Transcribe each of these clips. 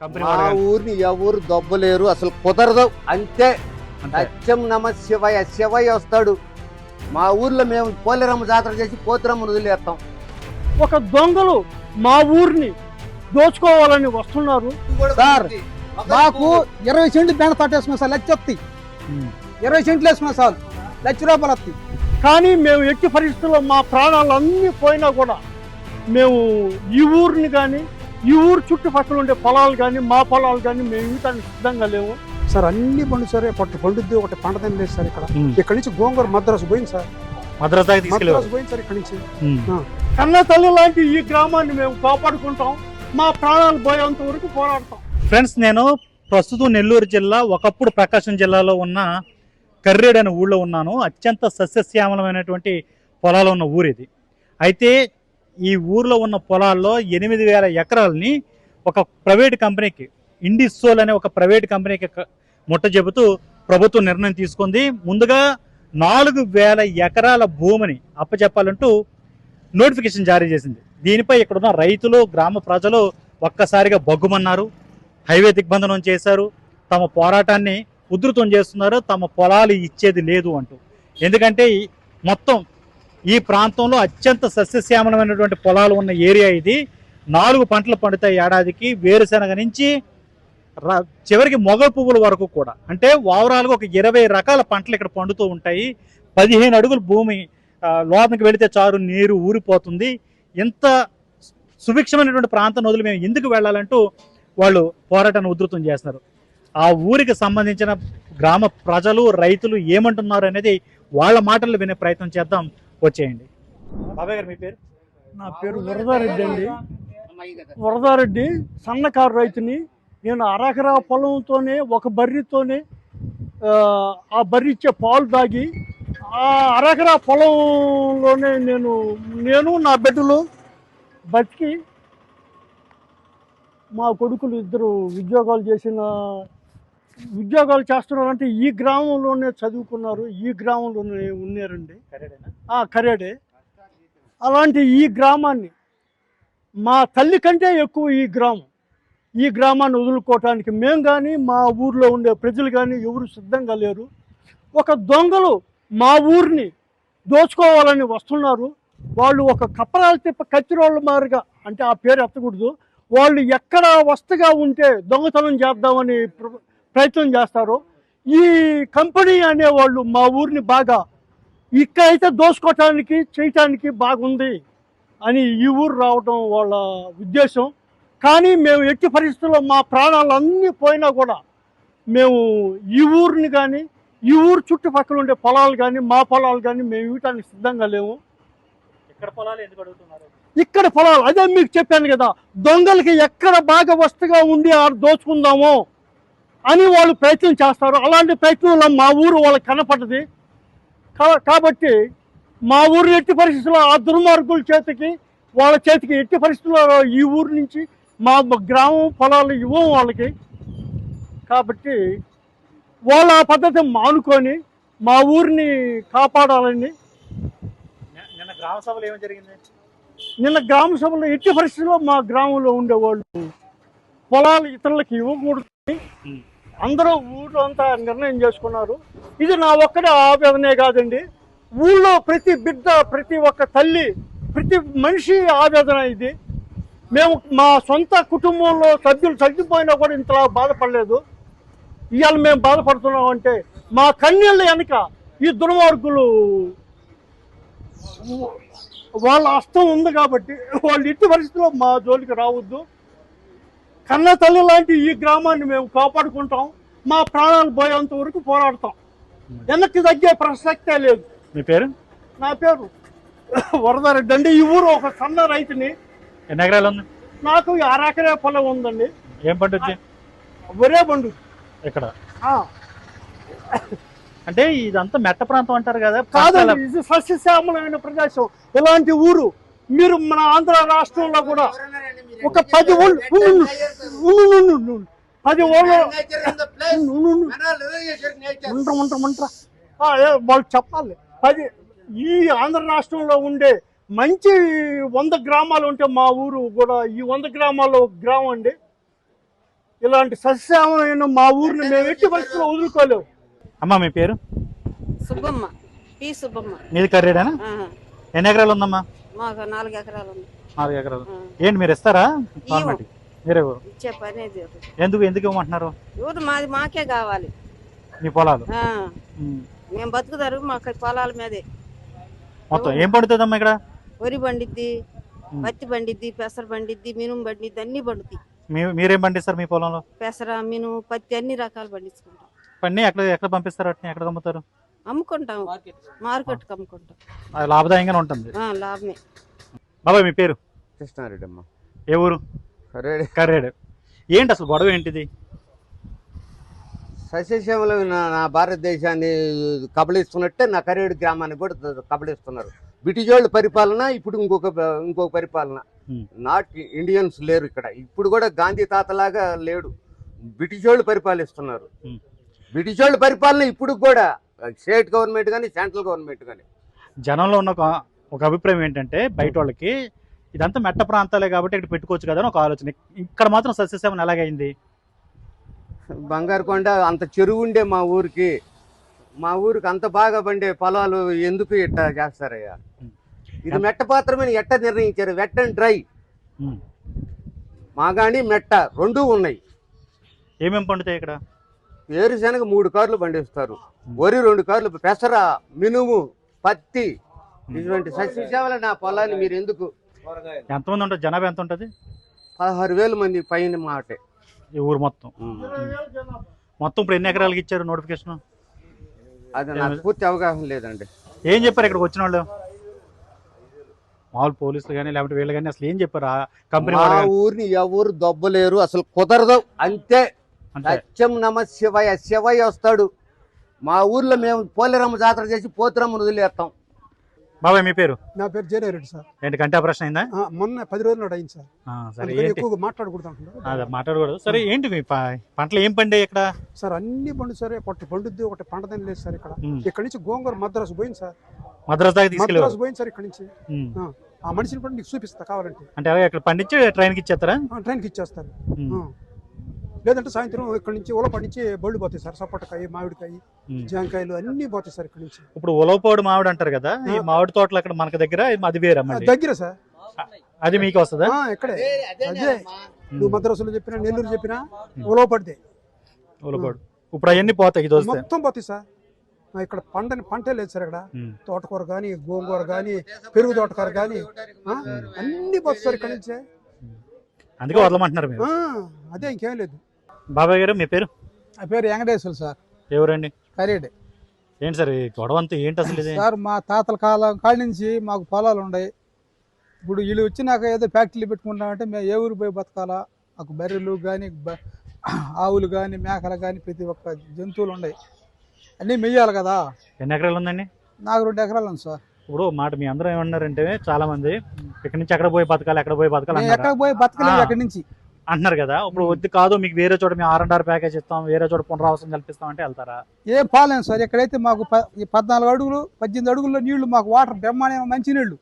మా. ఊరిని ఎవరు దొబ్బలేరు అసలు కుదరదు. అంతే. సత్యం నమ శివయ్య శివయ్య వస్తాడు. మా ఊర్లో మేము పోలేరమ్మ జాతర చేసి పోతురమ్మను వదిలేస్తాం. ఒక దొంగలు మా ఊరిని దోచుకోవాలని వస్తున్నారు. సార్, మాకు ఇరవై సెంట్లు బెండ తట్టేసుకున్నాం సార్ లక్ష వస్తాయి. ఇరవై సెంట్లు వేసుకున్నాం సార్ లక్ష రూపాయలు వస్తాయి. కానీ మేము ఎట్టి పరిస్థితుల్లో మా ప్రాణాలు అన్నీ పోయినా కూడా మేము ఈ ఊరిని కానీ ఈ ఊరు చుట్టుపక్కల ఉండే పొలాలు కానీ మా పొలాలు కానీ మేము ఇవ్వటానికి సిద్ధంగా లేవు. సార్ అన్ని పండు సరే పట్టు పండుద్ది ఒకటి పంట తిన లేదు సార్ ఇక్కడ. ఇక్కడ నుంచి గోంగూర మద్రాసు పోయింది సార్. మద్రాసు మద్రాసు పోయింది సార్ ఇక్కడ నుంచి. కన్న తల్లి లాంటి ఈ గ్రామాన్ని మేము కాపాడుకుంటాం. మా ప్రాణాలు పోయేంత వరకు పోరాడతాం. ఫ్రెండ్స్ నేను ప్రస్తుతం నెల్లూరు జిల్లా ఒకప్పుడు ప్రకాశం జిల్లాలో ఉన్న కర్రేడు అనే ఊళ్ళో ఉన్నాను. అత్యంత సస్యశ్యామలమైనటువంటి పొలాలు ఉన్న ఊరు ఇది అయితే ఈ ఊర్లో ఉన్న పొలాల్లో ఎనిమిది వేల ఎకరాలని ఒక ప్రైవేట్ కంపెనీకి ఇండిసోల్ అనే ఒక ప్రైవేట్ కంపెనీకి ముట్ట చెబుతూ ప్రభుత్వం నిర్ణయం తీసుకుంది. ముందుగా నాలుగు వేల ఎకరాల భూమిని అప్పచెప్పాలంటూ నోటిఫికేషన్ జారీ చేసింది. దీనిపై ఇక్కడున్న రైతులు గ్రామ ప్రజలు ఒక్కసారిగా బగ్గుమన్నారు. హైవే దిగ్బంధనం చేశారు. తమ పోరాటాన్ని ఉధృతం చేస్తున్నారు. తమ పొలాలు ఇచ్చేది లేదు అంటూ. ఎందుకంటే మొత్తం ఈ ప్రాంతంలో అత్యంత సస్యశ్యామలమైనటువంటి పొలాలు ఉన్న ఏరియా ఇది. నాలుగు పంటలు పండుతాయి ఏడాదికి. వేరుశెనగ నుంచి ర- చివరికి మొగ పువ్వుల వరకు కూడా. అంటే ఓవరాల్గా ఒక ఇరవై రకాల పంటలు ఇక్కడ పండుతూ ఉంటాయి. పదిహేను అడుగుల భూమి లోపలికి వెళితే చారు నీరు ఊరిపోతుంది. ఇంత సుభిక్షమైనటువంటి ప్రాంతం వదిలి మేము ఎందుకు వెళ్ళాలంటూ వాళ్ళు పోరాటాన్ని ఉధృతం చేస్తున్నారు. ఆ ఊరికి సంబంధించిన గ్రామ ప్రజలు రైతులు ఏమంటున్నారు అనేది వాళ్ళ మాటలు వినే ప్రయత్నం చేద్దాం. వచ్చేయండి. బాబాయ్ గారు మీ పేరు? నా పేరు వరదారెడ్డి అండి. వరదారెడ్డి సన్నకారు రైతుని. నేను అరకరా పొలంతోనే ఒక బర్రితోనే ఆ, ఆ బర్రి ఇచ్చే పాలు తాగి ఆ అరకరా పొలంలోనే నేను నేను నా బిడ్డలు బతికి మా కొడుకులు ఇద్దరు ఉద్యోగాలు చేసిన ఉద్యోగాలు చేస్తున్నారంటే ఈ గ్రామంలోనే చదువుకున్నారు ఈ గ్రామంలోనే ఉన్నారండి. కరేడే. అలాంటి ఈ గ్రామాన్ని మా తల్లి కంటే ఎక్కువ ఈ గ్రామం ఈ గ్రామాన్ని వదులుకోవటానికి మేము కానీ మా ఊర్లో ఉండే ప్రజలు కానీ ఎవరు సిద్ధంగా లేరు. ఒక దొంగలు మా ఊరిని దోచుకోవాలని వస్తున్నారు. వాళ్ళు ఒక కప్పరాల తిప్ప కత్తిరోళ్ళ మారిగా అంటే ఆ పేరు ఎత్తకూడదు. వాళ్ళు ఎక్కడ వస్తగా ఉంటే దొంగతనం చేద్దామని ప్ర- ప్రయత్నం చేస్తారు ఈ కంపెనీ అనేవాళ్ళు మా ఊరిని బాగా ఇక్కడైతే దోసుకోవటానికి చేయటానికి బాగుంది అని ఈ ఊరు రావడం వాళ్ళ ఉద్దేశం. కానీ మేము ఎట్టి పరిస్థితుల్లో మా ప్రాణాలు అన్నీ పోయినా కూడా మేము ఈ ఊరిని కానీ ఈ ఊరు చుట్టుపక్కల ఉండే పొలాలు కానీ మా పొలాలు కానీ మేము ఇవ్వటానికి సిద్ధంగా లేవు ఇక్కడ పొలాలు ఎందుకు అడుగుతున్నారు? ఇక్కడ పొలాలు అదే మీకు చెప్పాను కదా దొంగలకి ఎక్కడ బాగా వస్తుగా ఉండి ఆ దోచుకుందామో అని వాళ్ళు ప్రయత్నం చేస్తారు. అలాంటి ప్రయత్నంలో మా ఊరు వాళ్ళకి కనపడ్డది. కాబట్టి మా ఊరు ఎట్టి పరిస్థితుల్లో ఆ దుర్మార్గుల చేతికి వాళ్ళ చేతికి ఎట్టి పరిస్థితుల్లో ఈ ఊరు నుంచి మా గ్రామం పొలాలు ఇవ్వం వాళ్ళకి. కాబట్టి వాళ్ళ ఆ పద్ధతి మానుకొని మా ఊరిని కాపాడాలని. నిన్న- గ్రామ సభలో ఏమని జరిగింది? నిన్న గ్రామ సభలో ఎట్టి పరిస్థితుల్లో మా గ్రామంలో ఉండేవాళ్ళు పొలాలు ఇతరులకు ఇవ్వకూడదు. అందరూ ఊళ్ళో అంతా నిర్ణయం చేసుకున్నారు. ఇది నా ఒక్కడే ఆవేదనే కాదండి. ఊళ్ళో ప్రతి బిడ్డ ప్రతి ఒక్క తల్లి ప్రతి మనిషి ఆవేదన ఇది. మేము మా సొంత కుటుంబంలో సభ్యులు చచ్చిపోయినా కూడా ఇంతలా బాధపడలేదు. ఇవాళ మేము బాధపడుతున్నాం అంటే మా కన్యళ్ళ వెనక ఈ దుర్మార్గులు వాళ్ళ అస్తం ఉంది కాబట్టి వాళ్ళు ఇట్టి పరిస్థితుల్లో మా జోలికి రావద్దు. కన్న తల్లి లాంటి ఈ గ్రామాన్ని మేము కాపాడుకుంటాం. మా ప్రాణాలు పోయేంత వరకు పోరాడతాం. వెనక్కి తగ్గే ప్రసక్తే లేదు. మీ పేరు? నా పేరు వరదారెడ్డి అండి. ఈ ఊరు ఒక సన్న రైతుని. ఎన్ని ఎకరాలు ఉంది? నాకు అరెకరే పొలం ఉందండి. ఏం వచ్చి? ఒరే బండు ఇక్కడ ఆ, అంటే ఇదంతా మెట్ట ప్రాంతం అంటారు కదా. కాదండి ఇది సస్యశ్యామలమైన ప్రదేశం. ఇలాంటి ఊరు మీరు మన ఆంధ్ర రాష్ట్రంలో కూడా ఒక పది ఉండు. పది. ఉంట ఉంట ఉంట వాళ్ళు చెప్పాలి. పది ఈ ఆంధ్ర రాష్ట్రంలో ఉండే మంచి వంద గ్రామాలు ఉంటే మా ఊరు కూడా ఈ వంద గ్రామాల్లో ఒక గ్రామం అండి. ఇలాంటి సస్యామమైన మా ఊరిని మేము ఎట్టి పరిస్థితుల్లో వదులుకోలేము. అమ్మా మీ పేరు? సుబ్బమ్మ. పి. సుబ్బమ్మ. మీది కర్రేడేనా? ఎన్ని ఎకరాలు ఉందమ్మా? మాకు నాలుగు ఎకరాలు ఉంది. నాలుగు ఎకరాలు. ఏంటి మీరు ఇస్తారా మీరే ఇవ్వరు. ఇచ్చే పని. ఎందుకు ఎందుకు ఇవ్వమంటున్నారు? ఊరు మాది మాకే కావాలి. మీ పొలాలు. మేము బతుకుతారు మాకు పొలాల మీదే. మొత్తం ఏం పండుతుందమ్మా ఇక్కడ? వరి పండిద్ది. పత్తి పండిద్ది పెసర పండిద్ది మినుము పండిద్ది అన్ని పండుతాయి. మీరేం పండిస్తారు మీ పొలంలో? పెసర మినుము పత్తి అన్ని రకాలు పండించుకుంటాం. పన్ని ఎక్కడ ఎక్కడ పంపిస్తారు? వాటిని ఎక్కడ అమ్ముతారు? అమ్ముకుంటాం మార్కెట్కి అమ్ముకుంటాం. అది లాభదాయంగానే ఉంటుంది. ఆ, లాభమే. బాబాయ్ మీ పేరు? కృష్ణారెడ్డి అమ్మ ఏ ఊరు? కర్రేడు. ఏంటి అసలు గొడవ ఏంటిది? సస్యశ్యామల నా నా భారతదేశాన్ని కబలిస్తున్నట్టే నా కరేడు గ్రామాన్ని కూడా కబలిస్తున్నారు బ్రిటిష్ వాళ్ళ పరిపాలన ఇప్పుడు ఇంకొక ఇంకొక పరిపాలన. నాట్ ఇండియన్స్ లేరు ఇక్కడ. ఇప్పుడు కూడా గాంధీ తాతలాగా లేడు. బ్రిటిష్ వాళ్ళు పరిపాలిస్తున్నారు. బ్రిటిష్ వాళ్ళ పరిపాలన ఇప్పుడు కూడా స్టేట్ గవర్నమెంట్ కానీ సెంట్రల్ గవర్నమెంట్ కానీ. జనంలో ఉన్న ఒక ఒక అభిప్రాయం ఏంటంటే బయట వాళ్ళకి ఇదంతా మెట్ట ప్రాంతాలే కాబట్టి ఇక్కడ పెట్టుకోవచ్చు కదా అని ఒక ఆలోచన. ఇక్కడ మాత్రం సస్యసేవన ఎలాగైంది? బంగారు కొండ అంత చెరువు ఉండే మా ఊరికి మా ఊరికి అంత బాగా పండే పొలాలు ఎందుకు ఇట్లా చేస్తారయ్యా? ఇది మెట్ట పాత్రమని ఎట్ట నిర్ణయించారు? Wet and dry. మాగాణి మెట్ట రెండూ ఉన్నాయి. ఏమేం పండుతాయి ఇక్కడ? వేరుశనగ మూడు కార్లు పండిస్తారు. వరి రెండు కార్లు పెసర మినుము పత్తి. ఇటువంటి సస్యశామల నా పొలాన్ని మీరు ఎందుకు? ఎంతమంది ఉంటుంది జనాభా ఎంత ఉంటుంది? పదహారు వేల మంది పైన మాటే. ఈ ఊరు మొత్తం? మొత్తం ఇప్పుడు ఎన్ని ఎకరాలకి ఇచ్చారు నోటిఫికేషన్? అది నాకు పూర్తి అవగాహన లేదండి. ఏం చెప్పారు ఇక్కడికి వచ్చిన వాళ్ళు? మామూలు పోలీసులు కానీ లేకపోతే వీళ్ళు కానీ అసలు ఏం చెప్పారు ఆ కంపెనీ మా? ఊరిని ఎవరు దొబ్బలేరు అసలు కుదరదు. అంతే. సత్యం నమ శివయ్య శివయ్య వస్తాడు. మా ఊర్లో మేము పోలేరమ్మ జాతర చేసి పోతురమ్మను వదిలేస్తాం బాబాయ్ మీ పేరు? నా పేరు జయరెడ్డి సార్. ఏంటి కంటే ఆపరేషన్ అయిందా? ఆ, మొన్న పది రోజులు అయింది సార్. ఆ, సరే అందుకని ఏంటి? ఎక్కువగా మాట్లాడకూడదు అంటున్నారు. అదే మాట్లాడకూడదు. సరే ఏంటి మీ ప- పంటలు ఏం పండే ఇక్కడ? సార్ అన్ని పండు సరే ఒకటి పండుద్ది ఒకటి పండదని లేదు సార్ ఇక్కడ. ఉమ్. ఇక్కడ నుంచి గోంగూర మద్రాసు పోయింది సార్. మద్రాసు దాకా తీసుకెళ్ళేవారు మద్రాసు పోయింది సార్ ఇక్కడ నుంచి. ఉమ్. ఆ, ఆ మనిషిని కూడా నీకు చూపిస్తా కావాలంటే. అంటే అలాగే ఇక్కడ పండించి ట్రైన్కి ఇచ్చేస్తారా? ఆ, ట్రైన్కి ఇచ్చేస్తారు. ఉమ్. ఆ. లేదంటే సాయంత్రం ఇక్కడ నుంచి ఉల పండించి బళ్ళు పోతాయి సార్. సపోటకాయ మామిడికాయ. జాంకాయలు అన్ని పోతాయి సార్ ఇక్కడ నుంచి. ఇప్పుడు ఉలవపాడు మామిడి అంటారు కదా ఈ మామిడి తోటలు అక్కడ మనకి దగ్గర అది వేరే దగ్గర సార్. అది మీకు వస్తుందా? ఆ, ఇక్కడే. అదే నువ్వు మద్రాసులో చెప్పినా నెల్లూరు చెప్పినా ఉలవ పడితే ఉలవపాడు ఇప్పుడు అవన్నీ పోతాయి ఇది వస్తే మొత్తం పోతాయి సార్. ఇక్కడ పంటని పంటే లేదు సార్ ఇక్కడ. తోటకూర కానీ గోంగూర కానీ పెరుగు తోటకూర కానీ అన్ని పోతాయి సార్ ఇక్కడ నుంచే. అందుకే వదలమంటున్నారు అదే ఇంకేం లేదు. బాబాయ్ గారు మీ పేరు? నా పేరు వెంకటేశ్వర సార్. ఎవరండి? కరేడు ఏంటి సార్ ఈ గొడవ అంతా ఏంటి అసలు ఇది? సార్ మా తాతల కాలం కాడి నుంచి మాకు పొలాలు ఉన్నాయి ఇప్పుడు వీళ్ళు వచ్చినాక ఏదో ఫ్యాక్టరీలు పెట్టుకుంటామంటే మేము ఏ ఊరు పోయి బతకాలా? మాకు బర్రెలు కానీ ఆవులు కానీ మేకలు కానీ ప్రతి ఒక్క జంతువులు ఉన్నాయి అన్నీ మెయ్యాలి కదా. ఎన్ని ఎకరాలు ఉందండి? నాకు రెండు ఎకరాలు ఉంది సార్. ఇప్పుడు మాట మీ అందరూ ఏమన్నారంటే చాలా మంది ఇక్కడ నుంచి ఎక్కడ పోయి బతకాలి ఎక్కడ పోయి బతకాలి ఎక్కడ పోయి బతకలేము ఆ. ఎక్కడి నుంచి. అంటున్నారు కదా. ఇప్పుడు వద్దు కాదు మీకు వేరే చోట మేము ఆర్ అండ్ ఆర్ ప్యాకేజ్ ఇస్తాం వేరే చోట పునరావాసం కల్పిస్తాం అంటే వెళ్తారా? ఏం పాలేం సార్ ఎక్కడైతే మాకు పద్నాలుగు అడుగులు పద్దెనిమిది అడుగుల్లో నీళ్ళు మాకు వాటర్ బ్రహ్మాండమైన మంచి నీళ్ళు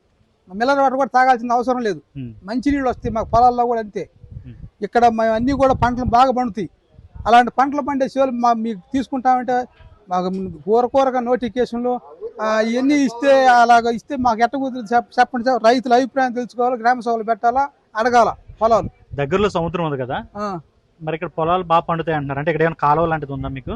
మిల్లర్ వాటర్ కూడా తాగాల్సిన అవసరం లేదు. మంచి నీళ్ళు వస్తాయి మాకు పొలాల్లో కూడా అంతే. ఇక్కడ మేము అన్నీ కూడా పంటలు బాగా పండుతాయి. అలాంటి పంటలు పండే సేవలు మా మీకు తీసుకుంటామంటే మాకు కూర కూరగా నోటిఫికేషన్లు ఇవన్నీ ఇస్తే అలాగ ఇస్తే మాకు ఎట్ట చెప్ చెప్పండి సార్. రైతుల అభిప్రాయం తెలుసుకోవాలి గ్రామ సభలు పెట్టాలా అడగాల పొలాలు. దగ్గరలో సముద్రం ఉంది కదా. మరి ఇక్కడ పొలాలు బాగా పండుతాయి అంటున్నారు. అంటే ఇక్కడ ఏమైనా కాలువ లాంటిది ఉందా మీకు?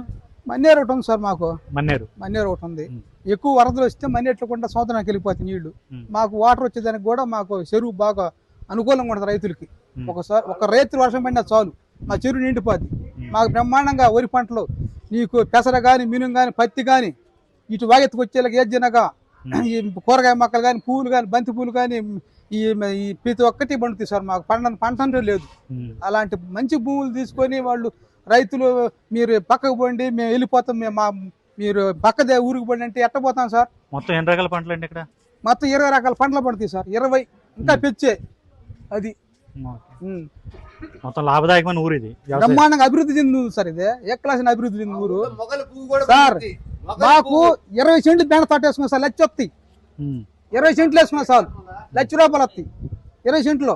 మన్నేరు ఒకటి ఉంది సార్ మాకు. మన్నేరు. మన్నేరు ఒకటి ఉంది. ఎక్కువ వరదలు వస్తే మన్నేట్లు కూడా సముద్రానికి వెళ్ళిపోతాయి నీళ్ళు. మాకు వాటర్ వచ్చేదానికి కూడా మాకు చెరువు బాగా అనుకూలంగా ఉంటుంది రైతులకి. ఒకసారి ఒక రైతు వర్షం పడినా చాలు. మా చెరువు నిండిపోద్ది. మాకు బ్రహ్మాండంగా వరి పంటలు నీకు పెసర కానీ మినుము కానీ పత్తి కానీ ఇటు వాగెత్తుకు వచ్చేలాగా ఏజ్జనగా ఈ కూరగాయ మొక్కలు కానీ పూలు కానీ బంతి పూలు కానీ ఈ ఈ ప్రతి ఒక్కటి పండుతాయి సార్ మాకు పంట పంట అంటూ లేదు. అలాంటి మంచి భూములు తీసుకొని వాళ్ళు రైతులు మీరు పక్కకు పోండి మేము వెళ్ళిపోతాం మేము మా మీరు పక్కదే ఊరికి పోండి అంటే ఎట్ట పోతాం సార్? మొత్తం ఎన్ని రకాల పంటలు అండి ఇక్కడ? మొత్తం ఇరవై రకాల పంటలు పడతాయి సార్. ఇరవై. ఇంకా పెంచే అది. మొత్తం లాభదాయకమైన ఊరు ఇది. బ్రహ్మాండంగా అభివృద్ధి చెందింది ఊరు సార్ ఇది. ఏ క్లాస్ అభివృద్ధి చెందిన ఊరు? మొగలు పువ్వు కూడా సార్, మాకు. ఇరవై సెంట్లు బెండ తోట వేసుకున్నాం సార్ లచ్చ. ఇరవై సెంట్లు వేసుకున్నాం సార్ లక్ష రూపాయలు వస్తాయి. ఇరవై సెంట్లు.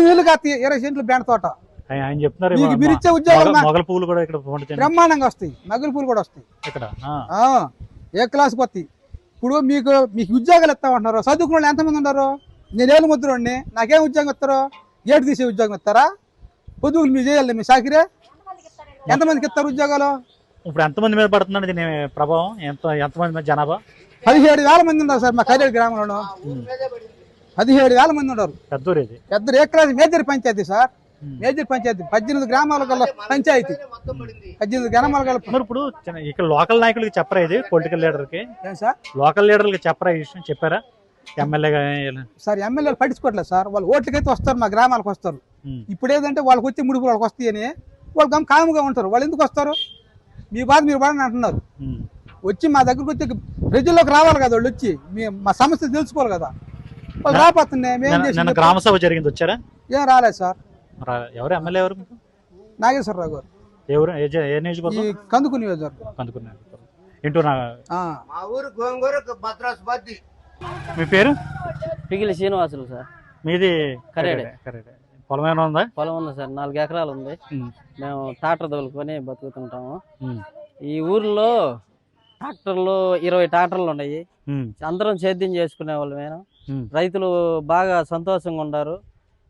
వేలు కాస్తాయి ఇరవై సెంట్లు బెండ తోట. ఆయన ఆయన చెప్తున్నారు మీకు మొ- మీరు ఇచ్చే ఉద్యోగాలు మొగల కూడా ఇక్కడ బ్రహ్మాండంగా వస్తాయి. మగులు పూలు కూడా వస్తాయి. ఇక్కడ? ఏ క్లాస్కి వస్తాయి? ఇప్పుడు మీకు మీకు ఉద్యోగాలు ఇస్తామంటున్నారు. చదువుకున్న వాళ్ళు ఎంతమంది ఉన్నారు? నేను ఏళ్ళు ముద్దురండి నాకేం ఉద్యోగం ఇస్తారు? గేటు తీసే ఉద్యోగం ఇస్తారా? పొద్దుగులు మీరు చేయాలి మీ సాకిరే ఎంతమందికి ఇస్తారు ఉద్యోగాలు? ఇప్పుడు ఎంతమంది మీద పడుతుందండి దీని ప్రభావం? ఎంత ఎంతమంది మీద జనాభా? పదిహేడు వేల మంది ఉన్నారు సార్ మా కరేడు గ్రామంలో పదిహేడు వేల మంది ఉన్నారు. పెద్ద class major panchayat sir. Major panchayat. పద్దెనిమిది గ్రామాల గల పంచాయతీ. పద్దెనిమిది గ్రామాల గల ఇప్పుడు ఇక్కడ లోకల్ నాయకులకి చెప్పరా ఇది? పొలిటికల్ లీడర్కి సార్? లోకల్ లీడర్లకి చెప్పరా ఈ విషయం? చెప్పారా? ఎమ్మెల్యే సార్ ఎమ్మెల్యేలు పట్టించుకోవట్లేదు సార్. వాళ్ళు ఓట్లకైతే వస్తారు మా గ్రామాలకు వస్తారు. ఇప్పుడు ఏదంటే వాళ్ళకి వచ్చి ముడుపు వాళ్ళకి వస్తాయని వాళ్ళు గమ్ కాముగా ఉంటారు. వాళ్ళు ఎందుకు వస్తారు? మీ బాధ మీరు పడని అంటున్నారు. వచ్చి మా దగ్గరకు వచ్చి ప్రజల్లోకి రావాలి కదా వాళ్ళు వచ్చి. మీ మా సమస్య తెలుసుకోవాలి కదా. వాళ్ళు రాపోతున్నాయి మేము గ్రామ సభ జరిగింది వచ్చారా? ఏం రాలేదు సార్. ఎవరు ఎమ్మెల్యే ఎవరు? నాగేశ్వరరావు గారు. ఎవరు? ఏ నియోజకవర్గం? కందుకు నియోజకవర్గం. అందుకున్నారు ఇంటూ నా ఆ. మా ఊరు గోంగూర బద్ది. మీ పేరు? పిగిలి శ్రీనివాసులు సార్. మీది? కరేడే. కరేడే. పొలం ఏమైనా ఉందా? పొలం ఉంది సార్. నాలుగు ఎకరాలు ఉంది. మేము ట్రాక్టర్ తోలుకొని బతుకుతుంటాము. ఈ ఊర్లో ట్రాక్టర్లు ఇరవై ట్రాక్టర్లు ఉన్నాయి. అందరం సేద్యం చేసుకునే వాళ్ళమేను. రైతులు బాగా సంతోషంగా ఉన్నారు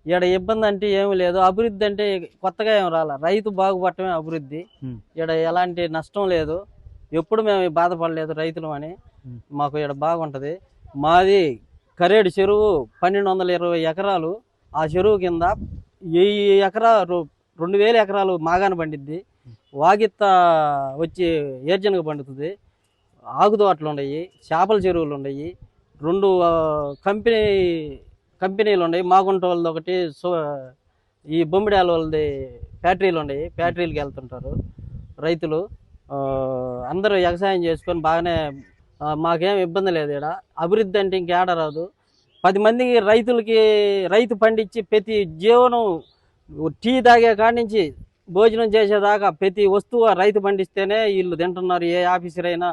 ఈడ ఇబ్బంది అంటే ఏమి లేదు. అభివృద్ధి అంటే కొత్తగా ఏం రాల. రైతు బాగుపడటమే అభివృద్ధి. ఈడ ఎలాంటి నష్టం లేదు. ఎప్పుడు మేము బాధపడలేదు రైతులు అని. మాకు ఈడ బాగుంటది. మాది కరేడు చెరువు పన్నెండు వందల ఇరవై ఎకరాలు. ఆ చెరువు కింద వెయ్యి ఎకరా రెండు వేల ఎకరాలు మాగాన పండిద్ది. వాగిత్త వచ్చి ఏర్జనగా పండుతుంది. ఆగుదోటలు ఉన్నాయి చేపల చెరువులు ఉన్నాయి రెండు కంపెనీ కంపెనీలు ఉన్నాయి మాగుంట వాళ్ళది ఒకటి సో ఈ బొమ్మిడాల వాళ్ళది ఫ్యాక్టరీలు ఉన్నాయి ఫ్యాక్టరీలకు వెళ్తుంటారు రైతులు. అందరూ వ్యవసాయం చేసుకొని బాగానే మాకేం ఇబ్బంది లేదు ఇక్కడ అభివృద్ధి అంటే ఇంకేడ రాదు. పది మందికి రైతులకి రైతు పండించి ప్రతి జీవనం టీ తాగే కాడి నుంచి భోజనం చేసేదాకా ప్రతి వస్తువు రైతు పండిస్తేనే వీళ్ళు తింటున్నారు ఏ ఆఫీసర్ అయినా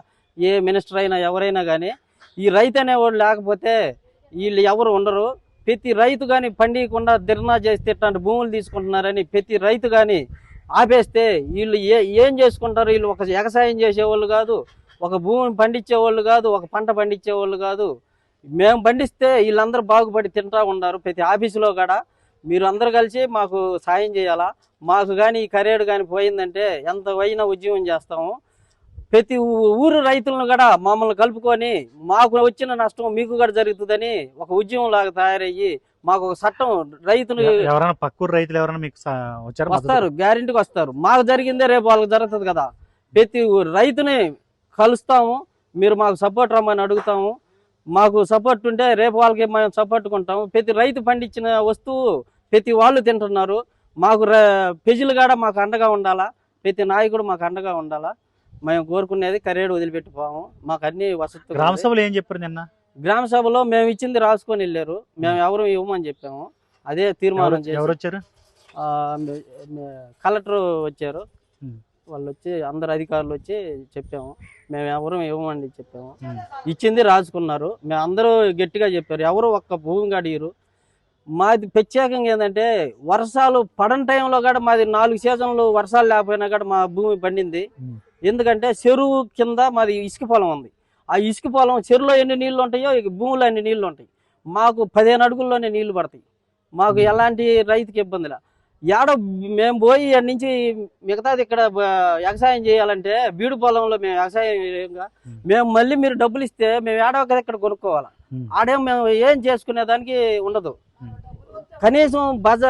ఏ మినిస్టర్ అయినా ఎవరైనా కానీ ఈ రైతు అనేవాడు లేకపోతే వీళ్ళు ఎవరు ఉండరు. ప్రతి రైతు కానీ పండియకుండా ధర్నా చేస్తే ఇట్లాంటి భూములు తీసుకుంటున్నారని ప్రతి రైతు కానీ ఆపేస్తే వీళ్ళు ఏ ఏం చేసుకుంటారు? వీళ్ళు ఒక వ్యవసాయం చేసేవాళ్ళు కాదు ఒక భూమిని పండించేవాళ్ళు కాదు ఒక పంట పండించేవాళ్ళు కాదు. మేము పండిస్తే వీళ్ళందరూ బాగుపడి తింటా ఉన్నారు ప్రతి ఆఫీసులో కూడా. మీరు అందరు కలిసి మాకు సాయం చేయాలా? మాకు కానీ ఈ కరేడు కానీ పోయిందంటే ఎంత అయినా ఉద్యమం చేస్తాము. ప్రతి ఊరు రైతులను కూడా మమ్మల్ని కలుపుకొని మాకు వచ్చిన నష్టం మీకు కూడా జరుగుతుందని ఒక ఉద్యమం లాగా తయారయ్యి మాకు ఒక చట్టం రైతులు ఎవరైనా పక్కూరు రైతులు ఎవరైనా మీకు వచ్చారా వస్తారు గ్యారెంటీకి వస్తారు. మాకు జరిగిందే రేపు వాళ్ళకి జరుగుతుంది కదా. ప్రతి రైతుని కలుస్తాము మీరు మాకు సపోర్ట్ రమ్మని అడుగుతాము. మాకు సపోర్ట్ ఉంటే రేపు వాళ్ళకి మేము సపోర్ట్ కొంటాము. ప్రతి రైతు పండించిన వస్తువు ప్రతి వాళ్ళు తింటున్నారు. మాకు ప్రజలు కూడా మాకు అండగా ఉండాలా? ప్రతి నాయకుడు మాకు అండగా ఉండాలా? మేము కోరుకునేది కరేడు వదిలిపెట్టిపోము మాకు అన్ని వసతులు గ్రామ. సభలో ఏం చెప్పారు నిన్న? గ్రామ సభలో మేము ఇచ్చింది రాసుకొని వెళ్ళారు. మేము ఎవరు ఇవ్వమని చెప్పాము. అదే తీర్మానం చేసి ఎవరు వచ్చారు? కలెక్టర్ వచ్చారు. వాళ్ళు వచ్చి అందరు అధికారులు వచ్చి చెప్పాము. మేము ఎవరు ఇవ్వమండి చెప్పాము. ఇచ్చింది రాసుకున్నారు. మేము అందరూ గట్టిగా చెప్పారు. ఎవరు ఒక్క భూమి గడియరు మాది ప్రత్యేకంగా ఏంటంటే వర్షాలు పడని టైంలో కూడా మాది నాలుగు సీజన్లు వర్షాలు లేకపోయినా కూడా మా భూమి పండింది. ఎందుకంటే చెరువు కింద మాది ఇసుక పొలం ఉంది. ఆ ఇసుక పొలం చెరువులో ఎన్ని నీళ్ళు ఉంటాయో ఇక భూమిలో ఎన్ని నీళ్ళు ఉంటాయి. మాకు పదిహేను అడుగుల్లోనే నీళ్ళు పడతాయి. మాకు ఎలాంటి రైతుకి ఇబ్బందిలా ఏడో మేము పోయి నుంచి మిగతాది ఇక్కడ వ్యవసాయం చేయాలంటే బీడు పొలంలో మేము వ్యవసాయం చేయంగా. మేము మళ్ళీ మీరు డబ్బులు ఇస్తే మేము ఏడో కదా ఇక్కడ కొనుక్కోవాలా. ఆడేం మేము ఏం చేసుకునేదానికి ఉండదు. ఉమ్. కనీసం బజ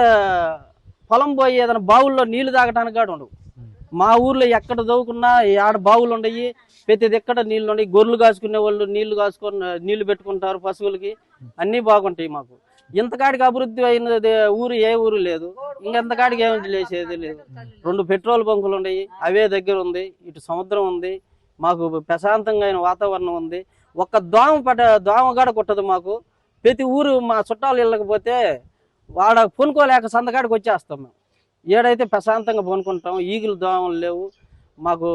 పొలం పోయి ఏదైనా బావుల్లో నీళ్ళు తాగటానికి కూడా ఉండవు. మా ఊర్లో ఎక్కడ చదువుకున్నా ఆడ బావులు ఉండయి ప్రతిది ఎక్కడ నీళ్ళు ఉన్నాయి గొర్రెలు కాసుకునే వాళ్ళు నీళ్ళు కాసుకొని నీళ్ళు పెట్టుకుంటారు పశువులకి. అన్నీ బాగుంటాయి మాకు. ఇంతకాడికి అభివృద్ధి అయినది ఊరు ఏ ఊరు లేదు. ఇంకెంతకాడికి ఏమి లేచేది లేదు. రెండు పెట్రోల్ బంకులు ఉన్నాయి అవే దగ్గర ఉంది ఇటు సముద్రం ఉంది మాకు ప్రశాంతంగా అయిన వాతావరణం ఉంది. ఒక్క దోమ పట దోమ కూడా కొట్టదు మాకు. ప్రతి ఊరు మా చుట్టాలు వెళ్ళకపోతే వాడ పొనుకోలేక సందకాడికి వచ్చేస్తాం మేము. ఏడైతే ప్రశాంతంగా పొనుకుంటాం ఈగులు దోమలు లేవు మాకు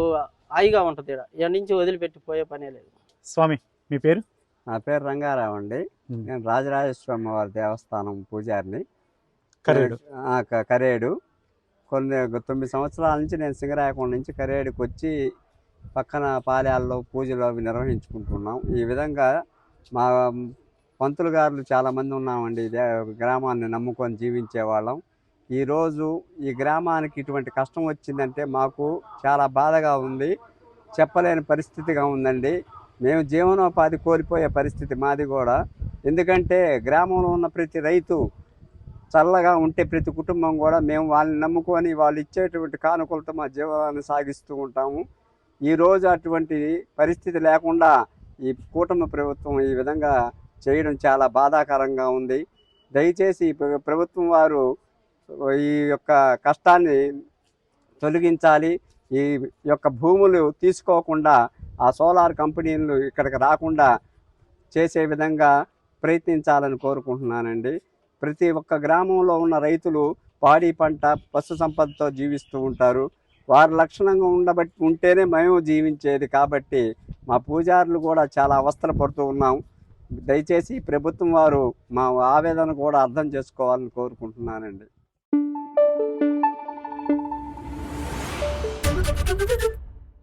హాయిగా ఉంటుంది ఇక్కడ ఇక్కడ నుంచి వదిలిపెట్టి పోయే పనే లేదు. స్వామి మీ పేరు? నా పేరు రంగారావు అండి. నేను రాజరాజేశ్వరమ్మ వారి దేవస్థానం పూజారిని. కరేడు. కరేడు. కొన్ని తొమ్మిది సంవత్సరాల నుంచి నేను సింగరాయకొండ నుంచి కరేడుకి వచ్చి పక్కన పాలయాల్లో పూజలు అవి నిర్వహించుకుంటున్నాం. ఈ విధంగా మా పంతులు గారులు చాలామంది ఉన్నామండి. ఇదే గ్రామాన్ని నమ్ముకొని జీవించే వాళ్ళం. ఈరోజు ఈ గ్రామానికి ఇటువంటి కష్టం వచ్చిందంటే మాకు చాలా బాధగా ఉంది. చెప్పలేని పరిస్థితిగా ఉందండి. మేము జీవనోపాధి కోల్పోయే పరిస్థితి మాది కూడా. ఎందుకంటే గ్రామంలో ఉన్న ప్రతి రైతు చల్లగా ఉంటే ప్రతి కుటుంబం కూడా మేము వాళ్ళని నమ్ముకొని వాళ్ళు ఇచ్చేటువంటి కానుకలతో మా జీవనాన్ని సాగిస్తూ ఉంటాము. ఈరోజు అటువంటి పరిస్థితి లేకుండా ఈ కూటమి ప్రభుత్వం ఈ విధంగా చేయడం చాలా బాధాకరంగా ఉంది. దయచేసి ప్రభుత్వం వారు ఈ యొక్క కష్టాన్ని తొలగించాలి. ఈ యొక్క భూములు తీసుకోకుండా ఆ సోలార్ కంపెనీలు ఇక్కడికి రాకుండా చేసే విధంగా ప్రయత్నించాలని కోరుకుంటున్నానండి. ప్రతి ఒక్క గ్రామంలో ఉన్న రైతులు పాడి పంట పశు సంపదతో జీవిస్తూ ఉంటారు. వారు లక్షణంగా ఉండబట్టి ఉంటేనే మేము జీవించేది కాబట్టి మా పూజారులు కూడా చాలా అవస్థలు పడుతూ ఉన్నాం. దయచేసి ప్రభుత్వం వారు మా ఆవేదన కూడా అర్థం చేసుకోవాలని కోరుకుంటున్నానండి. Thank you.